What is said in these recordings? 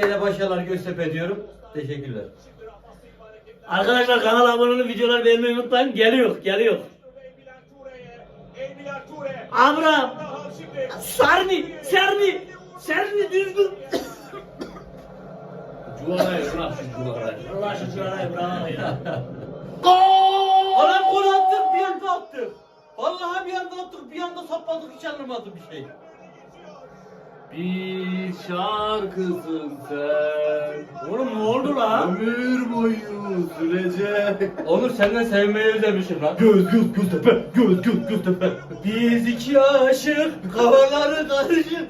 Gene başarılar Göztepe diyorum. Teşekkürler. Arkadaşlar kanala abone olup videoları beğenmeyi unutmayın. Geliyor, geliyor. Abraham. Sarni, Serni. Serni düzgün. Cuvarayı bırak şu cuvarayı. Allah aşkına bravo ya. Adam gol attık bir anda attık. Vallahi bir anda attık bir anda sapladık hiç anlamadım bir şey. Bir şarkısın sen. Oğlum ne oldu lan? Ömür boyu sürecek. Onur senden sevmeyi özlemişim lan. Göz göz Göztepe. Göz göz Göztepe. Biz iki aşık kafaları karışık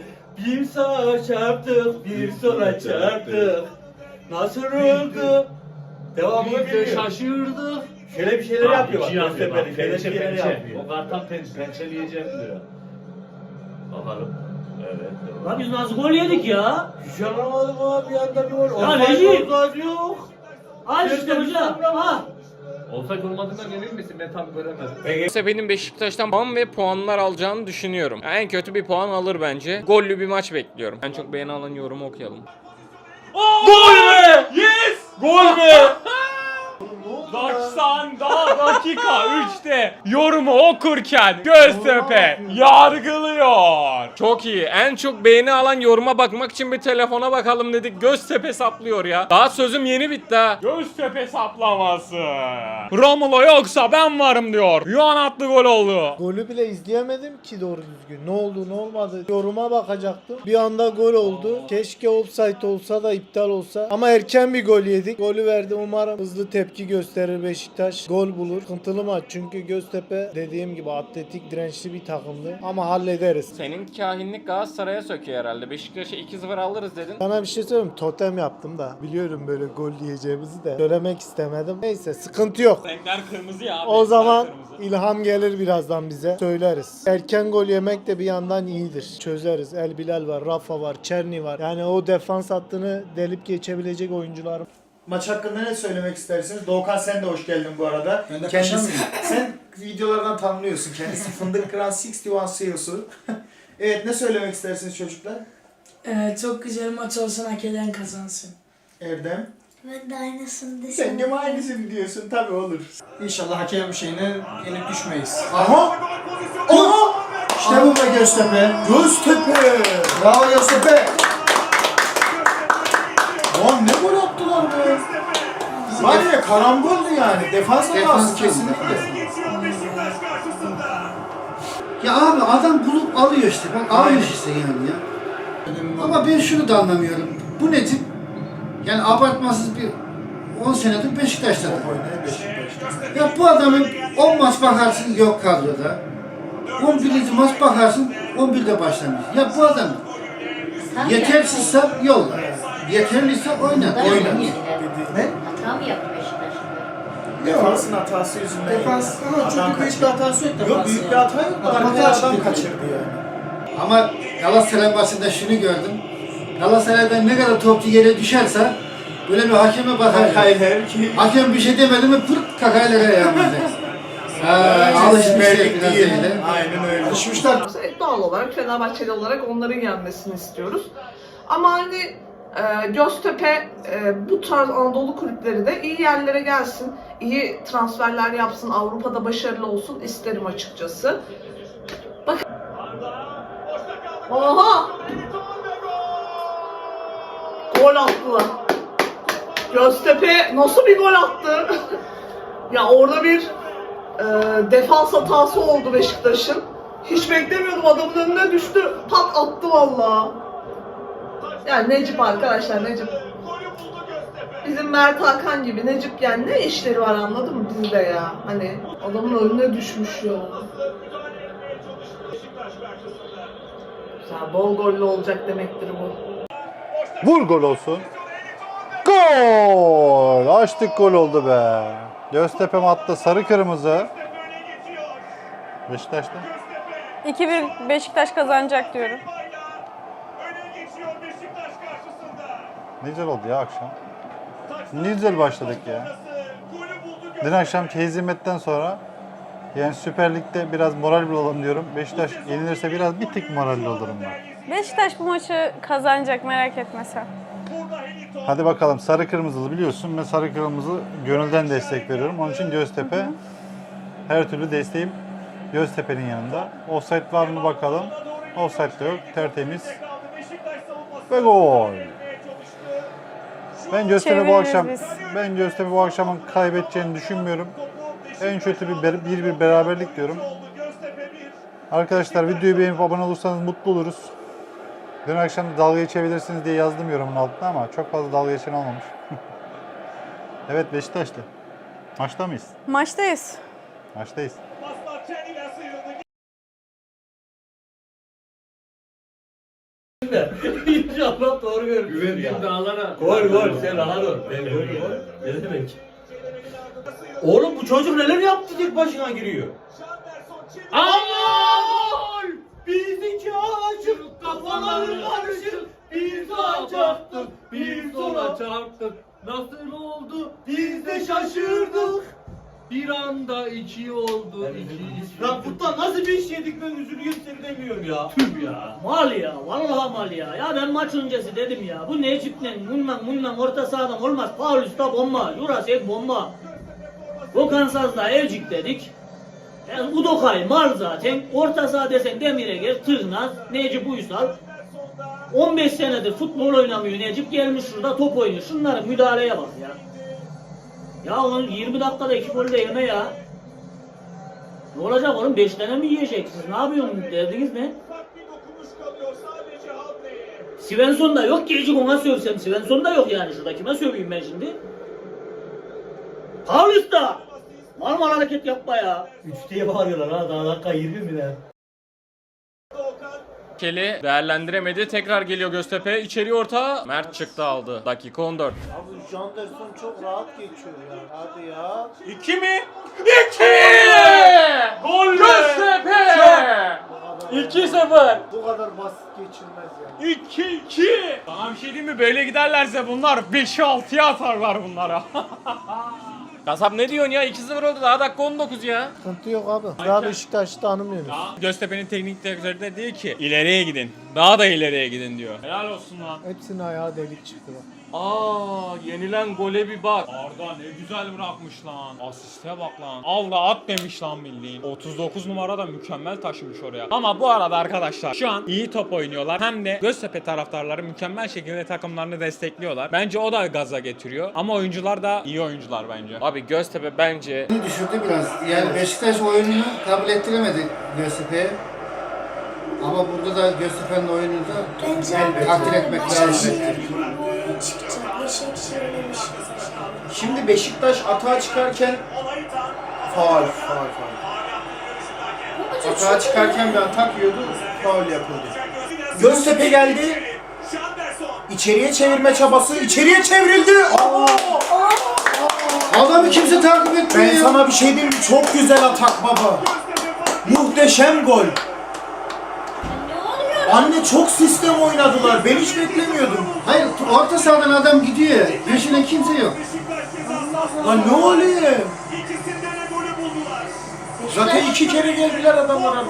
Bir sağa çarptık bir sola çarptık Nasıl oldu? Devamını Biz de şaşırdık. Şöyle bir şeyler yapıyor bak. İki yapıyor bak. Şöyle bir Pençe şeyler pençe. yapıyor. O kartal pen, pençeleyeceğim diyor. Bakalım. Evet. Lan biz nasıl gol yedik ya? Hiç anlamadım abi bir anda bir gol. Ya Necip! offside yok. Al işte hocam. Ha. Offside olmadığından emin misin? Ben tam göremedim. Göztepe'nin Beşiktaş'tan puan ve puanlar alacağını düşünüyorum. Yani en kötü bir puan alır bence. Gollü bir maç bekliyorum. En çok beğeni alan yorumu okuyalım. Gol be! Yes! Gol be! 90 daha dakika 3'te yorumu okurken Göztepe yargılıyor. Çok iyi. En çok beğeni alan yoruma bakmak için bir telefona bakalım dedik. Göztepe saplıyor ya. Daha sözüm yeni bitti ha. Göztepe saplaması. Romulo yoksa ben varım diyor. Yuan attı gol oldu. Golü bile izleyemedim ki doğru düzgün. Ne oldu ne olmadı. Yoruma bakacaktım. Bir anda gol oldu. Keşke offside olsa da iptal olsa. Ama erken bir gol yedik. Golü verdi. Umarım hızlı tepki gösterir Beşiktaş. Gol bulur. Sıkıntılı maç. Çünkü Göztepe dediğim gibi atletik dirençli bir takımdı. Ama hallederiz. Senin kahinlik Galatasaray'a söküyor herhalde. Beşiktaş'a 2-0 alırız dedin. Sana bir şey söyleyeyim? Totem yaptım da. Biliyorum böyle gol diyeceğimizi de. Söylemek istemedim. Neyse sıkıntı yok. Renkler kırmızı ya. O zaman ilham gelir birazdan bize. Söyleriz. Erken gol yemek de bir yandan iyidir. Çözeriz. El Bilal var, Rafa var, Çerni var. Yani o defans hattını delip geçebilecek oyuncular. Maç hakkında ne söylemek istersiniz? Doğukan sen de hoş geldin bu arada. Ben de Kendisi, sen videolardan tanımlıyorsun kendisi. Fındık Kıran 61 CEO'su. evet ne söylemek istersiniz çocuklar? Ee, çok güzel maç olsun hak eden kazansın. Erdem. Ben de aynısını Sen desem. de mi aynısını diyorsun? Tabii olur. İnşallah hakem şeyine yenip düşmeyiz. Aha! Aha! İşte bu be Göztepe. Göztepe! Bravo Göztepe! Lan ne? Var ya karamboldu yani. Defans Defans hatası çok. kesinlikle. Ya abi adam bulup alıyor işte. Bak alıyor işte yani ya. Ama ben şunu da anlamıyorum. Bu ne tip? Yani abartmasız bir 10 senedir Beşiktaş'ta. Ya bu adamın 10 maç bakarsın yok kadroda. 11. maç bakarsın 11'de başlamış. Ya bu adam yetersizse yolla. Yeterliyse oyna. Oyna. Ne? Hata mı yaptı Beşiktaş? Defansın hatası yüzünden. Defans ama çok büyük bir hatası yok Yok büyük bir hata yok. da Adam Arkaya hata adam çıktı. kaçırdı yani. Ama Galatasaray maçında şunu gördüm. Galatasaray'dan ne kadar topçu yere düşerse böyle bir hakeme bakar. Hayır ki. Hakem bir şey demedi mi pırt kakayla ayağımızda. Ha, biraz değil. öyle. Aynen öyle. Alışmışlar. Doğal olarak Fenerbahçeli olarak onların yenmesini istiyoruz. Ama hani e, Göztepe e, bu tarz Anadolu kulüpleri de iyi yerlere gelsin, iyi transferler yapsın, Avrupa'da başarılı olsun isterim açıkçası. Bak. Oha! Gol attılar. Göztepe nasıl bir gol attı? ya orada bir e, defans hatası oldu Beşiktaş'ın. Hiç beklemiyordum adamın önüne düştü. Pat attı valla. Yani Necip arkadaşlar Necip. Bizim Mert Hakan gibi Necip yani ne işleri var anladın mı bizde ya. Hani adamın önüne düşmüş ya. Ya bol gollü olacak demektir bu. Vur gol olsun. Gol! Açtık gol oldu be. Göztepe attı sarı kırmızı. Beşiktaş'ta. 2-1 Beşiktaş kazanacak diyorum. Ne güzel oldu ya akşam. Ne güzel başladık ya. Dün akşamki hezimetten sonra yani Süper Lig'de biraz moral olalım diyorum. Beşiktaş yenilirse biraz bir tık moralli olurum ben. Beşiktaş bu maçı kazanacak merak etme sen. Hadi bakalım sarı kırmızılı biliyorsun ben sarı kırmızı gönülden destek veriyorum. Onun için Göztepe her türlü desteğim Göztepe'nin yanında. Offside var mı bakalım. Offside de yok. Tertemiz. Ve gol. Ben Göztepe bu Çeviririz akşam biz. ben Göztepe bu akşamın kaybedeceğini düşünmüyorum. En kötü bir ber- bir, bir beraberlik diyorum. Arkadaşlar videoyu beğenip abone olursanız mutlu oluruz. Dün akşam da dalga geçebilirsiniz diye yazdım yorumun altına ama çok fazla dalga geçen olmamış. evet Beşiktaş'ta. Maçta mıyız? Maçtayız. Maçtayız. İnşallah doğru görürsün ya. Güvendiğim dağlara. Gol gol sen rahat ol. Ben gol gol. Ne demek? Oğlum bu çocuk neler yaptı tek başına giriyor. Gol! Biz iki aşık kafaları karışık. Bir sağa çarptık, bir sola çarptık. Nasıl oldu? Biz de şaşırdık. Bir anda iki oldu. iki. Ya Kutlan nasıl bir iş yedik ben üzülüyorum seni demiyorum ya. Tüh ya. Mal ya, vallahi mal ya. Ya ben maç öncesi dedim ya. Bu Necip'le, bununla, bununla orta sahadan olmaz. Paulus'ta bomba, Jurasek bomba. Okan Saz'la Elcik dedik. Yani Udokay mal zaten. Orta saha desen Demire gel, Tırnaz, Necip Uysal. 15 senedir futbol oynamıyor Necip gelmiş şurada top oynuyor. Şunların müdahaleye bak ya. Ya onun 20 dakikada iki gol de yeme ya. Ne olacak oğlum 5 tane mi yiyeceksiniz? Ne yapıyorsunuz? Derdiniz ne? Svensson da yok ki Ecik ona sövsem. Svensson da yok yani şurada. Kime söveyim ben şimdi? Paulus da! Mal hareket yapma ya. 3 diye bağırıyorlar ha daha dakika 20 bile. Keli değerlendiremedi. Tekrar geliyor Göztepe. İçeri orta. Mert çıktı aldı. Dakika 14. Abi Janderson çok rahat geçiyor ya. Hadi ya. 2 mi? 2! Gol Göztepe! 2-0. Bu kadar basit geçilmez ya. 2-2. Sana bir şey diyeyim mi? Böyle giderlerse bunlar 5'e 6'ya atarlar bunlara. Kasap ne diyorsun ya? 2-0 oldu daha dakika 19 ya. Sıkıntı yok abi. Daha Beşiktaş'ı tanımıyoruz. Göztepe'nin teknik direktörü de diyor ki ileriye gidin. Daha da ileriye gidin diyor. Helal olsun lan. Hepsinin ayağı delik çıktı bak. Aa yenilen gole bir bak. Arda ne güzel bırakmış lan. Asiste bak lan. Al da at demiş lan bildiğin. 39 numara da mükemmel taşımış oraya. Ama bu arada arkadaşlar şu an iyi top oynuyorlar. Hem de Göztepe taraftarları mükemmel şekilde takımlarını destekliyorlar. Bence o da gaza getiriyor. Ama oyuncular da iyi oyuncular bence. Abi Göztepe bence düşürdü biraz. Yani Beşiktaş oyununu kabul ettiremedi Göztepe'ye. Ama burada da Göztepe'nin oyununu da takdir etmek lazım. Çıkacak. Oynamış. Şimdi Beşiktaş atağa çıkarken faul, faul, faul. Atağa çıkarken bir atak yiyordu, faul yapıldı. Göztepe geldi. İçeriye çevirme çabası, içeriye çevrildi. Aa! Adamı kimse takip etmiyor. Ben sana bir şey diyeyim mi? Çok güzel atak baba. Muhteşem gol. Anne çok sistem oynadılar. Ben hiç beklemiyordum. Hayır orta sahadan adam gidiyor. Peşinde kimse yok. Lan ne oluyor? Zaten iki kere geldiler adamlar.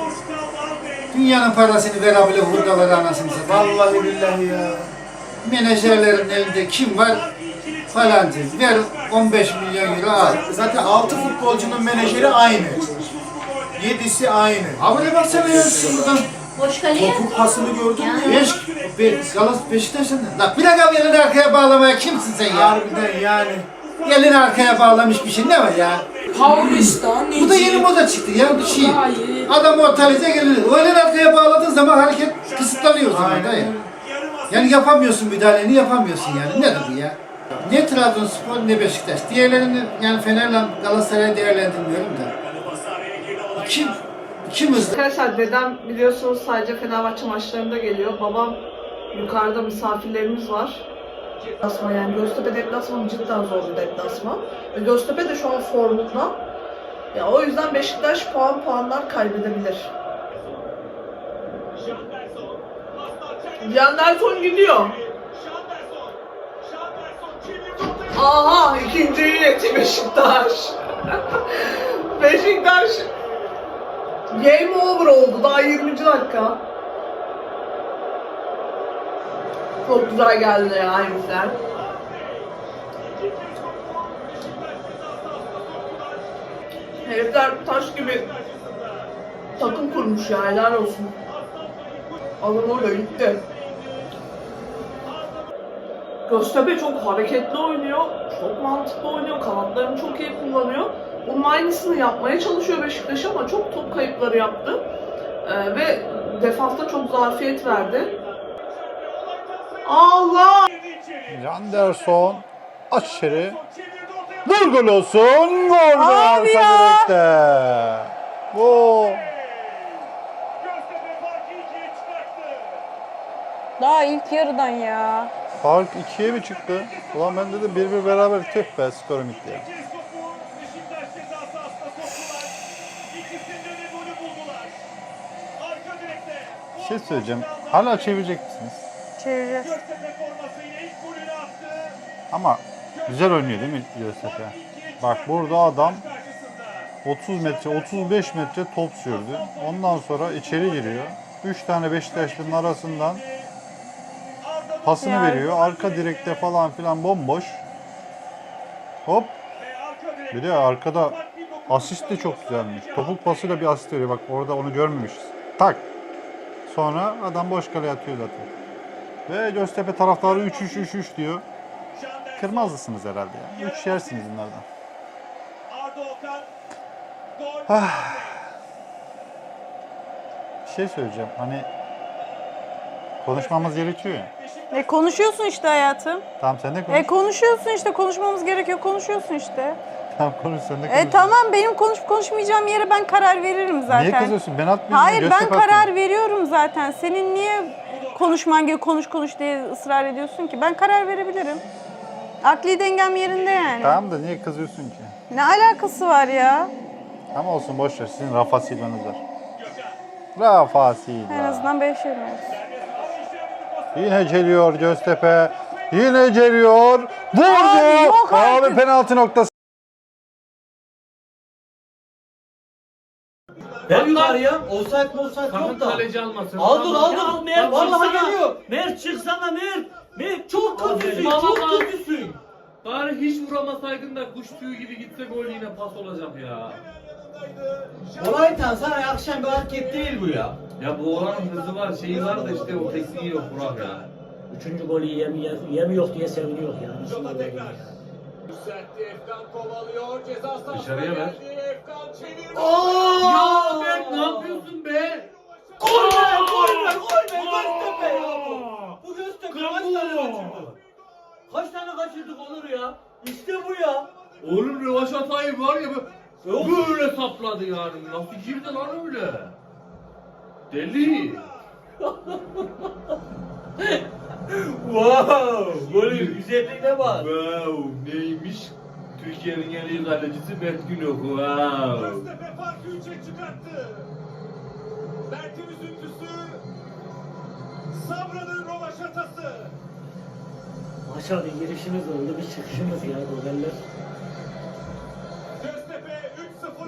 Dünyanın parasını ver abile hurdaları anasını satayım. Vallahi billahi ya. Menajerlerin elinde kim var? Falancı. Ver 15 milyon euro al. Zaten 6 futbolcunun menajeri aynı. 7'si aynı. Abone baksana ya şuradan. Boş kaleye. Topuk pasını gördün mü? Beş, be, Galas Beşiktaş'ın da. La bırak abi elini arkaya bağlamaya kimsin sen ya? Harbiden yani. Elini arkaya bağlamış bir şey ne var ya? Paulista, Bu da yeni moda çıktı ya bir şey. Adam ortalize gelir. O elini arkaya bağladığın zaman hareket kısıtlanıyor o zaman Aynen. dayı. Yani yapamıyorsun müdahaleni yapamıyorsun yani. Nedir bu ya? Ne Trabzonspor ne Beşiktaş. Diğerlerini yani Fener'le Galatasaray'ı değerlendirmiyorum da. Kim kim hızlı? Arkadaşlar dedem biliyorsunuz sadece Fenerbahçe maçlarında geliyor. Babam yukarıda misafirlerimiz var. Deplasman yani Göztepe deplasmanı cidden zor bir deplasman. Ve Göztepe de şu an formunda. Ya o yüzden Beşiktaş puan puanlar kaybedebilir. Yanderson gidiyor. Aha ikinciyi yetti Beşiktaş. Beşiktaş Game over oldu. Daha 20. dakika. Çok güzel geldi ya Heimsler. Herifler taş gibi takım kurmuş ya helal olsun. Adam orada gitti. Göztepe çok hareketli oynuyor çok mantıklı oynuyor, kanatlarını çok iyi kullanıyor. Bunun aynısını yapmaya çalışıyor Beşiktaş ama çok top kayıpları yaptı. Ee, ve defansta çok zafiyet verdi. Allah! Anderson aşırı Vur gol olsun. Gol be arka direkte. Daha ilk yarıdan ya. Fark ikiye mi çıktı? Ulan ben dedim bir bir beraber tüh be skorum gitti ya. Bir şey söyleyeceğim. Hala çevirecek misiniz? Çevireceğiz. Ama güzel oynuyor değil mi Göztepe? Bak burada adam 30 metre, 35 metre top sürdü. Ondan sonra içeri giriyor. 3 tane Beşiktaşlı'nın arasından pasını Yani. veriyor. Arka direkte falan filan bomboş. Hop. Bir de arkada asist de çok güzelmiş. Topuk pasıyla bir asist veriyor. Bak orada onu görmemişiz. Tak. Sonra adam boş kaleye atıyor zaten. Ve Göztepe taraftarı 3-3-3-3 diyor. Kırmazlısınız herhalde ya. 3 yersiniz bunlardan. Ah. Bir şey söyleyeceğim. Hani konuşmamız gerekiyor ya. E konuşuyorsun işte hayatım. Tamam sen de konuş. E konuşuyorsun işte konuşmamız gerekiyor konuşuyorsun işte. Tamam konuş sen de konuş. E tamam benim konuşup konuşmayacağım yere ben karar veririm zaten. Niye kızıyorsun? Ben atmıyorum. Hayır ben Göztepe karar veriyorum zaten. Senin niye konuşman gibi konuş konuş diye ısrar ediyorsun ki? Ben karar verebilirim. Akli dengem yerinde yani. Tamam da niye kızıyorsun ki? Ne alakası var ya? Ama olsun boş ver. Sizin Rafa Silva'nız var. Rafa Silva. En azından 5 yemiyoruz. Yine geliyor Göztepe. Yine geliyor. Vurdu. Abi penaltı noktası. Ver yukarıya. Offside mi offside yok da. kaleci almasın. Aldın aldın. Ya Mert Vallahi çıksana. geliyor. Mert çıksana Mert. Mert çok kötüsün. Çok kötüsün. Bari hiç vuramasaydın da kuş tüyü gibi gitse gol yine pas olacak ya. Olaytan sana akşam bir hareket değil bu ya. Ya bu oranın hızı var, şeyi var da işte o tekniği yok Burak ya. Üçüncü golü yem, yem, yemiyor diye seviniyor ya. Nasıl böyle ya? Dışarıya ver. Oo! Ya Berk ne yapıyorsun be? Gol be gol be gol be Göztepe ya bu. Bu Göztepe kaç tane kaçırdı? Kaç tane kaçırdık Onur ya? İşte bu ya. Oğlum Rövaşatay'ı var ya böyle, böyle sapladı yani. Nasıl girdi lan öyle? Deli. Wow! Golün güzelliğine bak. Wow neymiş? Türkiye'nin en iyi kalecisi Mert Günok. Wow. Göztepe farkı 3'e çıkarttı. Mert'in üzüntüsü. Sabra'nın rovaşatası. Maşa bir girişimiz oldu, bir çıkışımız ya goller.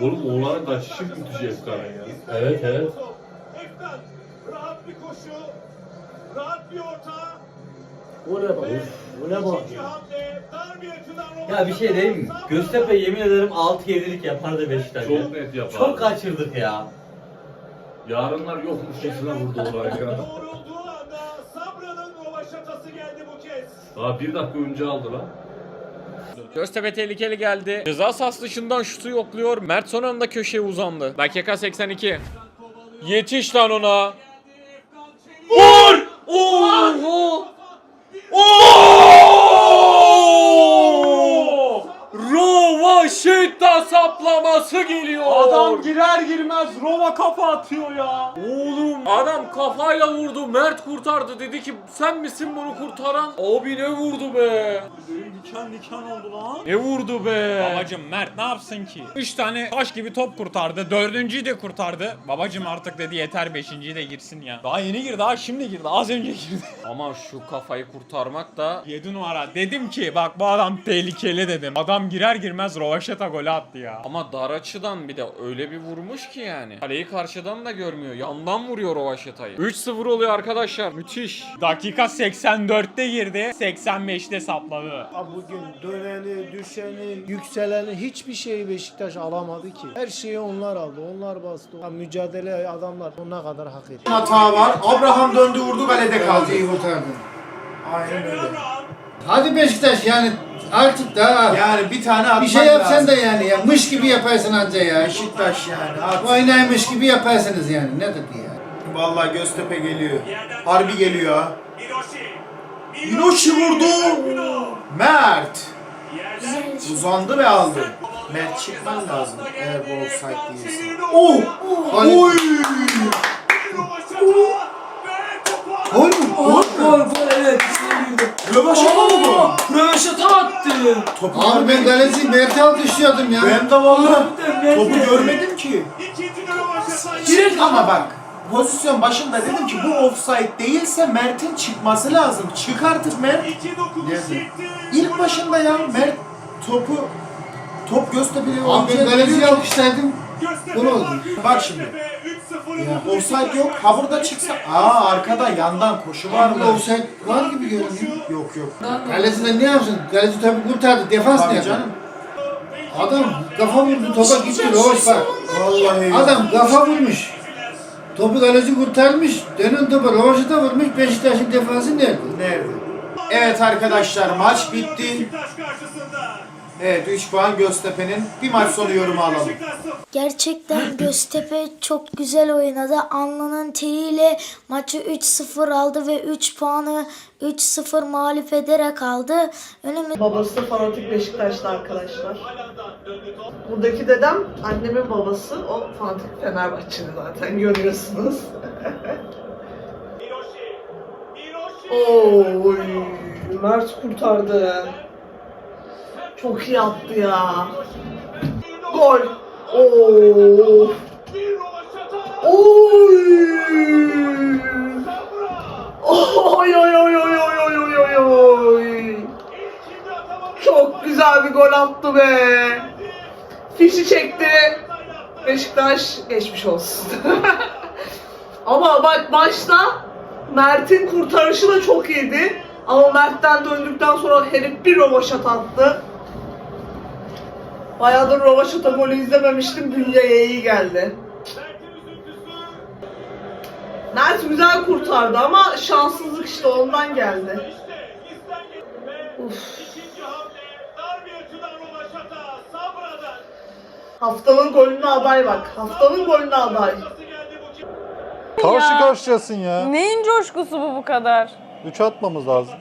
Göztepe 3-0. Oğlum oğlanın kaçışı müthiş efsane ya. Evet evet. Efkan rahat bir koşu. Rahat bir orta. Bak, uf, gole bak. dar bir açıdan Ya bir şey diyeyim mi? Göztepe yemin ederim 6-7'lik yapardı Beşiktaş. ya. Çok net yapar. Çok kaçırdık ya. Yarınlar yokmuşçasına vurdu olay ya. Doğrulduğu anda Sabra'nın rovaşatası geldi bu kez. Daha bir dakika önce aldı lan. Göztepe tehlikeli geldi. Ceza sahası dışından şutu yokluyor. Mert son anda köşeye uzandı. Dakika 82. Yetiş lan ona. Vur! Oho! Saplaması geliyor. Adam girer girmez Rova kafa atıyor ya. Oğlum adam kafayla vurdu. Mert kurtardı. Dedi ki sen misin bunu kurtaran? Abi ne vurdu be? Diken diken oldu lan. Ne vurdu be? Babacım Mert ne yapsın ki? 3 tane taş gibi top kurtardı. Dördüncüyü de kurtardı. Babacım artık dedi yeter beşinciyi de girsin ya. Daha yeni girdi daha şimdi girdi az önce girdi. Ama şu kafayı kurtarmak da 7 numara dedim ki bak bu adam tehlikeli dedim. Adam girer girmez Rovaşeta golü attı ya. Ama dar açıdan bir de öyle bir vurmuş ki yani. Kaleyi karşıdan da görmüyor. Yandan vuruyor Rovaşeta'yı. 3-0 oluyor arkadaşlar. Müthiş. Dakika 84'te girdi, 85'te sapladı. Bugün döneni, düşeni, yükseleni hiçbir şeyi Beşiktaş alamadı ki. Her şeyi onlar aldı. Onlar bastı. Ya mücadele adamlar sonuna kadar hak etti. Hata var. Abraham döndü vurdu kalede kaldı. İyi kurtardın. Aynen öyle. Hadi Beşiktaş yani artık daha Yani bir tane atmak bir şey yapsan lazım. da yani ya mış gibi yaparsın anca ya. Beşiktaş yani. At. Oynaymış gibi yaparsınız yani. Ne dedi ya? Vallahi Göztepe geliyor. Harbi geliyor ha. Hiroshi vurdu. Mert. Uzandı ve aldı. Mert çıkman lazım eğer bu offside değilse. Oh! Oy! Gol mü? Gol gol gol evet. Rövaşata mı bu? Röveşata attı. Topu Abi ben kaleci Mert'i alkışlıyordum ya. Ben de vallahi Ben topu görmedim ki. Direkt Ama bak pozisyon başında dedim ki bu offside değilse Mert'in çıkması lazım. Çık artık Mert. Nerede? İlk başında ya Mert topu top Göztepe'li Abi ben kaleciyi alkışlaydım. Gol oldu. Bak şimdi. Ya, offside yok. Ha burada çıksa. Aa arkada yandan koşu var Burada mı? offside var gibi görünüyor. Yok yok. Kaleci de ne yapsın? Kaleci tabii kurtardı. Defans ne Tabii yapar? canım. Adam kafa vurdu topa gitti. Roş bak. Vallahi. Adam kafa vurmuş. Topu kaleci kurtarmış. Dönen topa Roş'a da vurmuş. Beşiktaş'ın defansı nerede? Nerede? Evet arkadaşlar maç bitti. Evet 3 puan Göztepe'nin. Bir maç sonu yorumu alalım. Gerçekten Göztepe çok güzel oynadı. Alnının teriyle maçı 3-0 aldı ve 3 puanı 3-0 mağlup ederek aldı. Önümüzde Babası da fanatik Beşiktaşlı arkadaşlar. Buradaki dedem annemin babası. O fanatik Fenerbahçeli zaten görüyorsunuz. Oy, Mert kurtardı. Çok iyi yaptı ya. Gol. Oo. Oy. Oy oy oy oy oy oy oy oy. Çok güzel bir gol attı be. Fişi çekti. Beşiktaş geçmiş olsun. Ama bak başta Mert'in kurtarışı da çok iyiydi. Ama Mert'ten döndükten sonra herif bir roboşat attı. Bayağıdır rovaşata golü izlememiştim. Dünyaya iyi geldi. Mert güzel kurtardı ama şanssızlık işte ondan geldi. Uf. Haftanın golüne aday bak. Haftanın golüne aday. Karşı Ya. karşıyasın ya. Neyin coşkusu bu bu kadar? 3 atmamız lazım.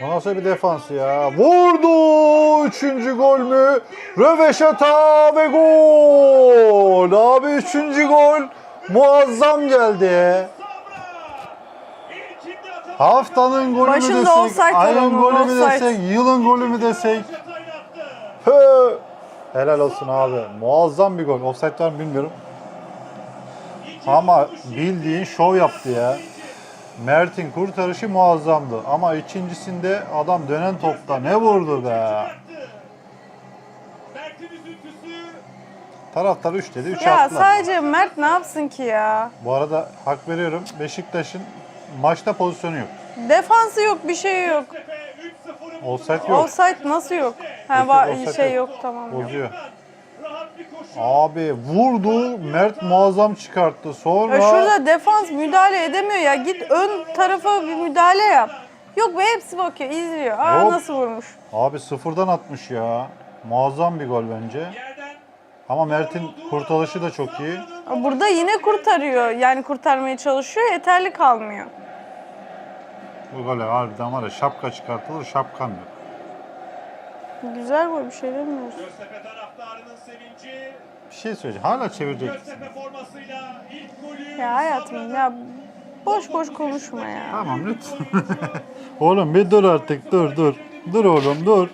Bu nasıl bir defans ya? Vurdu! Üçüncü gol mü? Röveşata ve gol! Abi üçüncü gol muazzam geldi. Haftanın golü mü Başında desek, offside var ayın golü mü desek, yılın golü mü desek? Hı! Helal olsun abi. Muazzam bir gol. Offside var mı bilmiyorum. Ama bildiğin şov yaptı ya. Mert'in kurtarışı muazzamdı. Ama ikincisinde adam dönen topta ne vurdu be. Taraftar 3 dedi 3 Ya attılar. sadece Mert ne yapsın ki ya? Bu arada hak veriyorum. Beşiktaş'ın maçta pozisyonu yok. Defansı yok, bir şey yok. Offside yok. Offside nasıl yok? Ha Yok, offside şey yok. yok tamam. yok. Bozuyor. Abi vurdu. Mert muazzam çıkarttı. Sonra Ya şurada defans müdahale edemiyor ya. Git ön tarafa bir müdahale yap. Yok be hepsi bakıyor, izliyor. Aa Yok. nasıl vurmuş? Abi sıfırdan atmış ya. Muazzam bir gol bence. Ama Mert'in kurtarışı da çok iyi. Burada yine kurtarıyor. Yani kurtarmaya çalışıyor, yeterli kalmıyor. Bu gole harbiden var ya şapka çıkartılır şapkan yok. Güzel gol bir şey demiyoruz. Bir şey söyleyeceğim. Hala çevireceksin. Ya hayatım ya boş boş konuşma ya. Tamam lütfen. oğlum bir dur artık dur dur. Dur oğlum dur.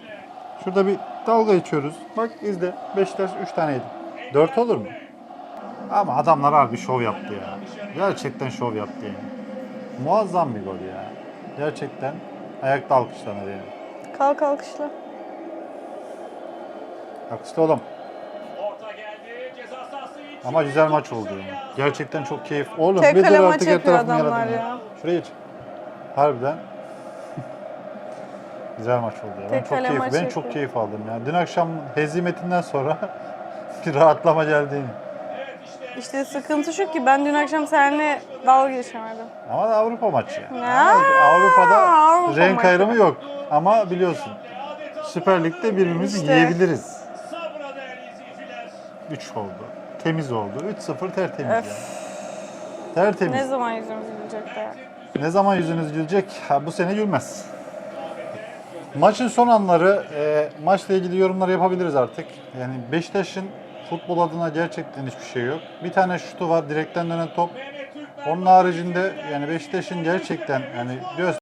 Şurada bir dalga içiyoruz. Bak izle. Beşiktaş 3 tane yedi. 4 olur mu? Ama adamlar harbi şov yaptı ya. Gerçekten şov yaptı yani. Muazzam bir gol ya. Gerçekten ayakta alkışlanır yani. Kalk alkışla. Alkışla oğlum. Ama güzel maç oldu ya. Gerçekten çok keyif. Oğlum Tek bir dur artık her tarafını adamlar yaladın ya. Şuraya geç. Harbiden. güzel maç oldu ya. Ben Tek çok keyif, ben çok keyif aldım ya. Dün akşam hezimetinden sonra bir rahatlama geldi. İşte sıkıntı şu ki ben dün akşam seninle dalga geçemedim. Ama da Avrupa maçı. ya. Ya, Avrupa'da Avrupa renk maçı. ayrımı yok. Ama biliyorsun Süper Lig'de birbirimizi İşte. yiyebiliriz. 3 oldu. Temiz oldu. 3-0 tertemiz Öf. ya. Tertemiz. Ne Ne, zaman yüzümüz gülecek de. zaman yüzünüz gülecek? Ha, bu sene gülmez. Maçın son anları, e, maçla ilgili yorumlar yapabiliriz artık. Yani Beşiktaş'ın futbol adına gerçekten hiçbir şey yok. Bir tane şutu var, direkten dönen top. Onun haricinde yani Beşiktaş'ın gerçekten yani göz